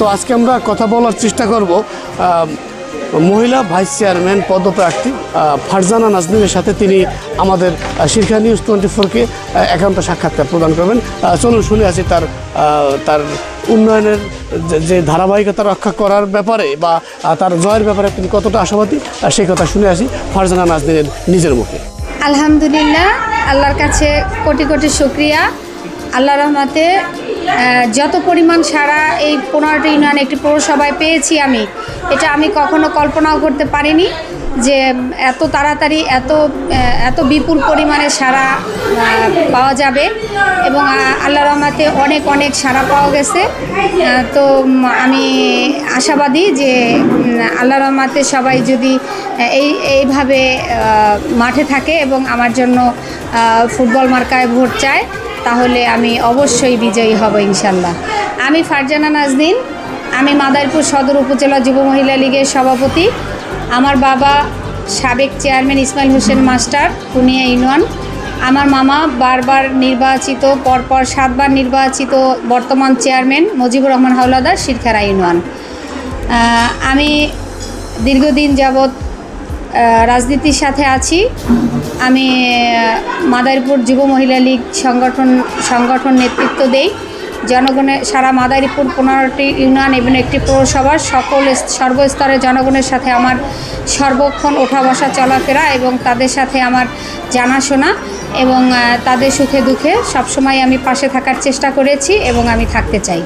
তো আজকে আমরা কথা বলার চেষ্টা করব মহিলা ভাইস চেয়ারম্যান, পদপ্রার্থী ফারজানা নাজনীনের সাথে তিনি আমাদের শিক্ষা নিউজ টোয়েন্টি ফোরকে একান্ত সাক্ষাৎকার প্রদান করবেন। চলুন শুনে আছি তার তার উন্নয়নের যে- ধারাবাহিকতা রক্ষা করার ব্যাপারে বা তার জয়ের ব্যাপারে তিনি কতটা আশাবাদী সেই কথা শুনে আসি ফারজানা নাজনীনের নিজের মুখে। আলহামদুলিল্লাহ, আল্লাহর কাছে কোটি কোটি শুক্রিয়া। আল্লাহ রহমতে যত পরিমাণ সারা এই পনেরোটি ইউনিয়ন একটি পৌরসভায় পেয়েছি আমি, এটা আমি কখনো কল্পনাও করতে পারিনি যে এত তাড়াতাড়ি, এত এত বিপুল পরিমাণে সারা পাওয়া যাবে এবং আল্লাহ রহমতে অনেক অনেক সারা পাওয়া গেছে। তো আমি আশাবাদী যে আল্লাহ রহমতে সবাই যদি এই, এইভাবে মাঠে থাকে এবং আমার জন্য ফুটবল মার্কায় ভোট চায় তাহলে আমি অবশ্যই বিজয়ী হব ইনশাল্লাহ। আমি ফারজানা নাজদিন আমি মাদারপুর সদর উপজেলা যুব মহিলা লীগের সভাপতি। আমার বাবা সাবেক chairman Ismail Hossain master, Puniya union. আমার মামা বারবার নির্বাচিত, পরপর সাতবার নির্বাচিত বর্তমান চেয়ারম্যান মুজিবুর রহমান হাওলাদার শিরখারা ইউনিয়ন। আমি দীর্ঘদিন যাবৎ রাজনীতির সাথে আছি। আমি মাদারীপুর যুব মহিলা লীগ সংগঠন সংগঠন নেতৃত্ব দেই। জনগণের সারা মাদারীপুর পনেরোটি ইউনিয়ন এবং একটি পৌরসভার সকল সর্বস্তরের জনগণের সাথে আমার সর্বক্ষণ ওঠা বসা চলাফেরা এবং তাদের সাথে আমার জানাশোনা এবং তাদের সুখে দুঃখে সবসময় আমি পাশে থাকার চেষ্টা করেছি এবং আমি থাকতে চাই।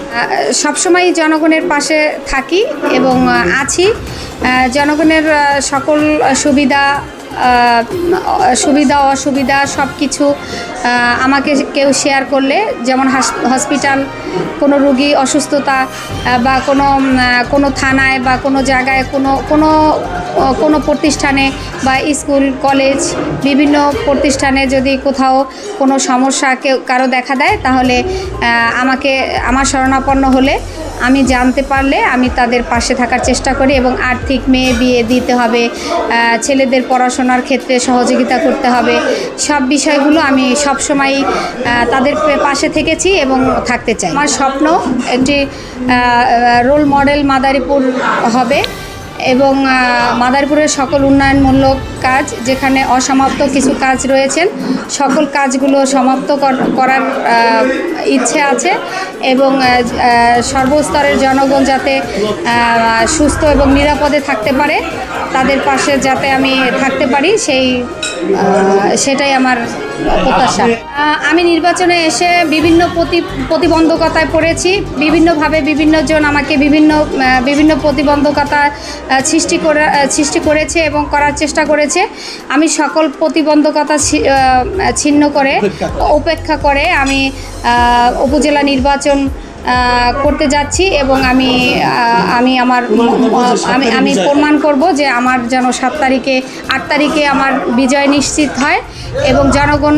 সবসময় জনগণের পাশে থাকি এবং আছি। জনগণের সকল সুবিধা সুবিধা, অসুবিধা সব কিছু আমাকে কেউ শেয়ার করলে, যেমন হাস- হসপিটাল কোনো রুগী অসুস্থতা বা কোনো কোনো থানায় বা কোনো জায়গায় কোনো কোনো কোনো প্রতিষ্ঠানে বা স্কুল কলেজ বিভিন্ন প্রতিষ্ঠানে যদি কোথাও কোনো সমস্যা কেউ, কারও দেখা দেয়, তাহলে আমাকে, আমার শরণাপন্ন হলে আমি জানতে পারলে আমি তাদের পাশে থাকার চেষ্টা করি এবং আর্থিক মেয়ে বিয়ে দিতে হবে ছেলেদের পড়াশোনার ক্ষেত্রে সহযোগিতা করতে হবে। সব বিষয়গুলো আমি সবসময় তাদের পাশে থেকেছি এবং থাকতে চাই। আমার স্বপ্ন একটি রোল মডেল মাদারীপুর হবে। এবং মাদারপুরের সকল উন্নয়নমূলক কাজ যেখানে অসমাপ্ত কিছু কাজ রয়েছেন সকল কাজগুলো সমাপ্ত করার ইচ্ছে আছে এবং সর্বস্তরের জনগণ যাতে সুস্থ এবং নিরাপদে থাকতে পারে তাদের পাশে যাতে আমি থাকতে পারি সেই সেটাই আমার প্রত্যাশা। আমি নির্বাচনে এসে বিভিন্ন প্রতি প্রতিবন্ধকতায় পড়েছি। বিভিন্নভাবে বিভিন্ন জন আমাকে বিভিন্ন বিভিন্ন প্রতিবন্ধকতা সৃষ্টি করে সৃষ্টি করেছে এবং করার চেষ্টা করেছে। আমি সকল প্রতিবন্ধকতা ছি- ছিন্ন করে উপেক্ষা করে। আমি উপজেলা নির্বাচন করতে যাচ্ছি এবং আমি আমি আমার আমি আমি প্রমাণ করব যে আমার যেন সাত তারিখে, আট তারিখে আমার বিজয় নিশ্চিত হয় এবং জনগণ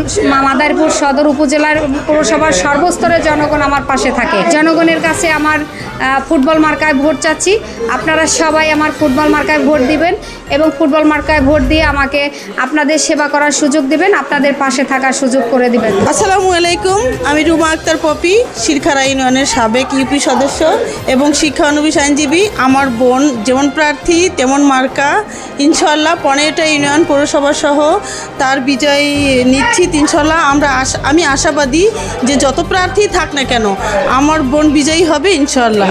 মাদারীপুর সদর উপজেলার পৌরসভার সর্বস্তরের জনগণ আমার পাশে থাকে। জনগণের কাছে আমার ফুটবল মার্কায় ভোট চাচ্ছি। আপনারা সবাই আমার ফুটবল মার্কায় ভোট দিবেন এবং ফুটবল মার্কায় ভোট দিয়ে আমাকে আপনাদের সেবা করার সুযোগ দিবেন, আপনাদের পাশে থাকার সুযোগ করে দিবেন। আসসালামু আলাইকুম, আমি রুমা আক্তার পপি শিরখারা ইউনিয়নের সাবেক ইউপি সদস্য এবং শিক্ষানবিশ আইনজীবী, আমার বোন যেমন প্রার্থী, তেমন মার্কা। ইনশাল্লাহ পনেরোটা ইউনিয়ন পৌরসভা সহ তার বিজয় নিশ্চিত ইনশাল্লাহ আমরা আমি আশাবাদী যে যত প্রার্থী থাক না কেন, আমার বোন বিজয়ী হবে ইনশাল্লাহ